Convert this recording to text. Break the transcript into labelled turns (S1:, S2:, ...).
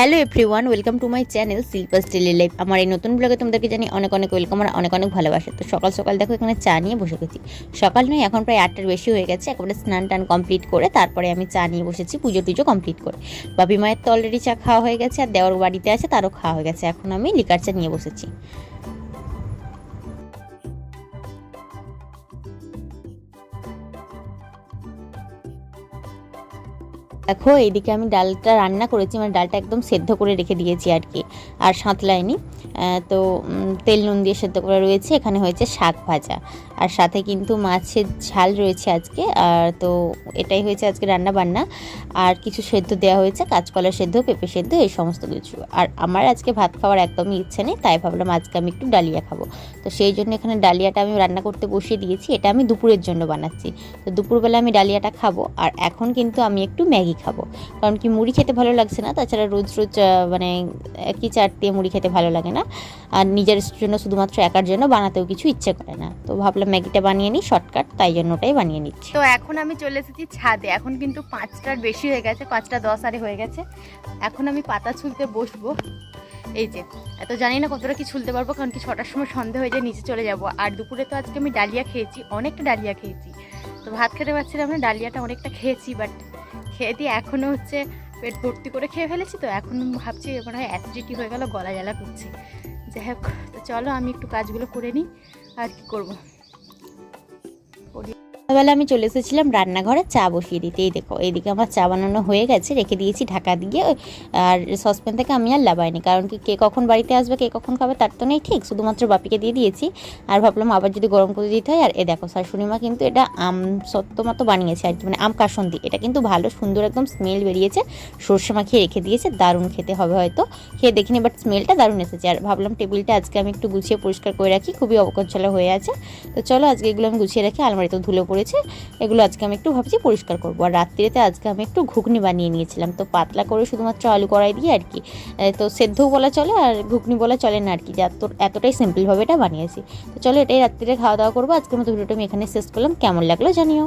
S1: Hello everyone welcome to my channel Shilpa's daily life. আমার এই নতুন ব্লগে তোমাদেরকে জানি অনেক অনেক ওয়েলকাম আর অনেক অনেক ভালোবাসে। তো সকাল সকাল দেখো এখানে চা নিয়ে বসে গেছি। সকাল নয়, এখন প্রায় আটটার বেশি হয়ে গেছে। একবারে স্নান টান কমপ্লিট করে তারপরে আমি চা নিয়ে বসেছি, পুজো টুজো কমপ্লিট করে। বাপি মায়ের তো অলরেডি চা খাওয়া হয়ে গেছে আর দেওয়ার বাড়িতে আছে, তারও খাওয়া হয়ে গেছে। এখন আমি লিকার চা নিয়ে বসেছি। দেখো এইদিকে আমি ডালটা রান্না করেছি মানে ডালটা একদম সেদ্ধ করে রেখে দিয়েছি আর কি। আর সাঁতলাইনি আহ, তো তেল নুন দিয়ে সেদ্ধ করে রয়েছে এখানে হয়েছে শাক ভাজা। আর সাথে কিন্তু মাছের ঝাল রয়েছে আজকে আর তো এটাই হয়েছে আজকে রান্না বান্না আর কিছু সেদ্ধ দেওয়া হয়েছে কাঁচকলা সেদ্ধ পেঁপে সেদ্ধ এই সমস্ত কিছু। আর আমার আজকে ভাত খাওয়ার একদমই ইচ্ছে নেই তাই ভাবলাম আজকে আমি একটু ডালিয়া খাব। তো সেই জন্য এখানে ডালিয়াটা আমি রান্না করতে বসিয়ে দিয়েছি এটা আমি দুপুরের জন্য বানাচ্ছি। তো দুপুরবেলা আমি ডালিয়াটা খাব আর এখন কিন্তু আমি একটু ম্যাগি খাব। কারণ কি মুড়ি খেতে ভালো লাগছে না, তাছাড়া রোজ রোজ মানে একই চাট দিয়ে মুড়ি খেতে ভালো লাগে না। আর নিজের জন্য শুধুমাত্র একার জন্য বানাতেও কিছু ইচ্ছে করে না। তো ভাবলাম ম্যাগিটা বানিয়ে নিই, শর্টকাট, তাই জন্য ওটাই বানিয়ে নিচ্ছি।
S2: তো এখন আমি চলে এসেছি ছাদে। এখন কিন্তু পাঁচটার বেশি হয়ে গেছে, পাঁচটা দশ আরে হয়ে গেছে। এখন আমি পাতা ছুলতে বসবো। এই যে, এত জানি না কতটা কি ছুলতে পারব, কারণ কি ছটার সময় সন্ধে হয়ে যায়, নিচে চলে যাব। আর দুপুরে তো আজকে আমি ডালিয়া খেয়েছি, অনেকটা ডালিয়া খেয়েছি। তো ভাত খেতে পারছিলাম না, ডালিয়াটা অনেকটা খেয়েছি বাট খেয়ে দিয়ে এখনও হচ্ছে পেট ভর্তি করে খেয়ে ফেলেছি, তো এখন ভাবছি মনে হয় অ্যাসিডিটি হয়ে গেল, গলা জ্বালা করছি। যাই হোক তো চলো আমি একটু কাজগুলো করে নিই, আর কি করব?
S1: সকালবেলা আমি চলে এসেছিলাম রান্নাঘরে, চা বসিয়ে দিতে। এই দেখো, এইদিকে আমার চা বানানো হয়ে গেছে, রেখে দিয়েছি ঢাকা দিয়ে। আর সসপ্যান থেকে আমি আর লাবাইনি, কারণ কি, কে কখন বাড়িতে আসবে, কে কখন খাবে, তার তো নেই, ঠিক? শুধুমাত্র বাপিকে দিয়ে দিয়েছি। আর ভাবলাম আবার যদি গরম করে দিতে হয়, আর এ দেখো, শাশুড়ি মা কিন্তু এটা আম সত্য মতো বানিয়েছে আর কি মানে আম কাসন্দি। এটা কিন্তু ভালো, সুন্দর একদম স্মেল বেরিয়েছে। সর্ষে মাখিয়ে রেখে দিয়েছে, দারুণ খেতে হবে হয়তো। খেয়ে দেখিনি বাট স্মেলটা দারুণ এসেছে। আর ভাবলাম টেবিলটা আজকে আমি একটু গুছিয়ে পরিষ্কার করে রাখি, খুবই অবকঞ্চলা হয়ে আছে। তো চলো, আজকে এগুলো আমি গুছিয়ে রাখি, আলমারিতে ধুলো পড়েছে এগুলো আজকে আমি একটু ভাবছি পরিষ্কার করব। আর রাত্রিতে আজকে আমি একটু ঘুগনি বানিয়ে নিয়েছিলাম। তো পাতলা করে শুধুমাত্র আলু কড়াই দিয়ে আর কি তো সেদ্ধও বলা চলে আর ঘুগনি বলা চলে না আর কি, যে এত, এতটাই সিম্পলভাবে এটা বানিয়েছি। তো চলো এটাই রাত্রিরে খাওয়া দাওয়া করব। আজকের মতো ভিডিওটা আমি এখানে শেষ করলাম। কেমন লাগল জানিও।